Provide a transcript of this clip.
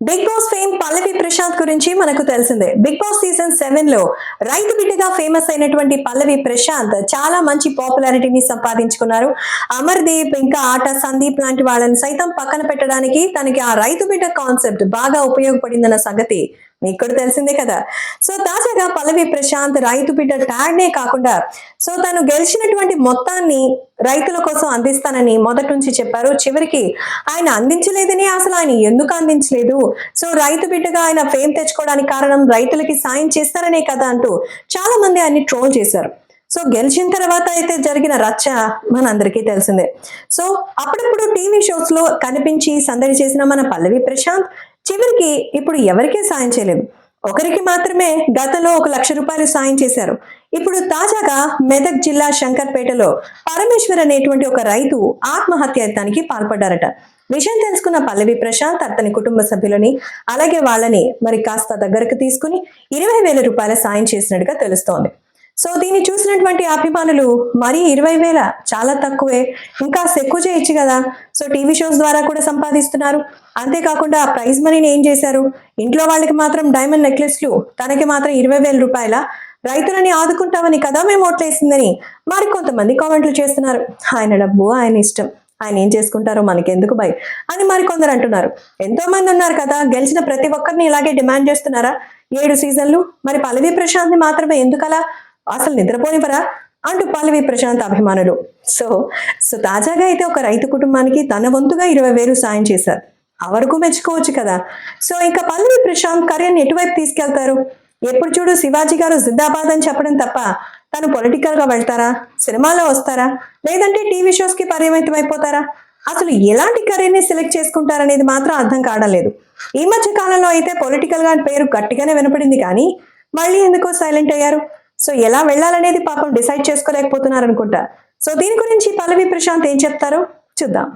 Bigg Boss fame Pallavi Prashanth గురించి మనకు తెలిసిందే. బిగ్ బాస్ సీజన్ సెవెన్లో రైతు బిడ్డగా ఫేమస్ అయినటువంటి పల్లవి ప్రశాంత్ చాలా మంచి పాపులారిటీని సంపాదించుకున్నారు. అమర్దీప్ ఇంకా ఆట సందీప్ లాంటి వాళ్ళని సైతం పక్కన పెట్టడానికి తనకి ఆ రైతు బిడ్డ కాన్సెప్ట్ బాగా ఉపయోగపడిందన్న సంగతి మీకు కూడా తెలిసిందే కదా. సో తాజాగా పల్లవి ప్రశాంత్ రైతు బిడ్డ ట్యాగ్ నే కాకుండా సో తను గెలిచినటువంటి మొత్తాన్ని రైతుల కోసం అందిస్తానని మొదటి నుంచి చెప్పారు. చివరికి ఆయన అందించలేదని అసలు ఆయన ఎందుకు అందించలేదు? సో రైతు బిడ్డగా ఆయన ఫేమ్ తెచ్చుకోవడానికి కారణం రైతులకి సాయం చేస్తారనే కదా అంటూ చాలా మంది ఆయన్ని ట్రోల్ చేశారు. సో గెలిచిన తర్వాత అయితే జరిగిన రచ్చ మనందరికీ తెలిసిందే. సో అప్పుడప్పుడు టీవీ షోస్లో కనిపించి సందడి చేసిన మన పల్లవి ప్రశాంత్ చివరికి ఇప్పుడు ఎవరికీ సాయం చేయలేదు. ఒకరికి మాత్రమే గతంలో ఒక లక్ష రూపాయలు సాయం చేశారు. ఇప్పుడు తాజాగా మెదక్ జిల్లా శంకర్పేటలో పరమేశ్వర్ అనేటువంటి ఒక రైతు ఆత్మహత్యాయత్నానికి పాల్పడ్డారట. విషయం తెలుసుకున్న పల్లవి ప్రశాంత్ అతని కుటుంబ సభ్యులని అలాగే వాళ్ళని మరి కాస్త దగ్గరకు తీసుకుని ఇరవై వేల రూపాయల సాయం చేసినట్టుగా తెలుస్తోంది. సో దీన్ని చూసినటువంటి అభిమానులు మరీ ఇరవై వేల చాలా తక్కువే. ఇంకా ఎక్కువ చేయొచ్చు కదా. సో టీవీ షోస్ ద్వారా కూడా సంపాదిస్తున్నారు. అంతేకాకుండా ఆ ప్రైజ్ మనీని ఏం చేశారు? ఇంట్లో వాళ్ళకి మాత్రం డైమండ్ నెక్లెస్లు తనకి మాత్రం ఇరవై వేల రూపాయల. రైతులని ఆదుకుంటామని కదా మేము ఓట్లేసిందని మరి కొంతమంది కామెంట్లు చేస్తున్నారు. ఆయన డబ్బు ఆయన ఇష్టం. ఆయన ఏం చేసుకుంటారో మనకెందుకు భయ్? అని మరికొందరు అంటున్నారు. ఎంతో మంది ఉన్నారు కదా గెలిచిన ప్రతి ఒక్కరిని ఇలాగే డిమాండ్ చేస్తున్నారా? ఏడు సీజన్లు. మరి పల్లవి ప్రశాంత్ని మాత్రమే ఎందుకలా అసలు నిద్రపోనివరా అంటూ పల్లవి ప్రశాంత్ అభిమానులు. సో సో తాజాగా అయితే ఒక రైతు కుటుంబానికి తన వంతుగా ఇరవై వేలు సాయం చేశారు. ఆ వరకు మెచ్చుకోవచ్చు కదా. సో ఇంకా పల్లవి ప్రశాంత్ కరియర్ని ఎటువైపు తీసుకెళ్తారు? ఎప్పుడు చూడు శివాజీ గారు జిందాబాద్ అని చెప్పడం తప్ప తను పొలిటికల్గా వెళ్తారా? సినిమాలో వస్తారా? లేదంటే టీవీ షోస్కి పరిమితం అయిపోతారా? అసలు ఎలాంటి కెరీర్ని సెలెక్ట్ చేసుకుంటారనేది మాత్రం అర్థం కాడలేదు ఈ మధ్య కాలంలో అయితే పొలిటికల్గా పేరు గట్టిగానే వినపడింది కానీ మళ్ళీ ఎందుకో సైలెంట్ అయ్యారు? సో ఎలా వెళ్ళాలనేది పాపం డిసైడ్ చేసుకోలేకపోతున్నారు అనుకుంటా. సో దీని గురించి పల్లవి ప్రశాంత్ ఏం చెప్తారో చూద్దాం.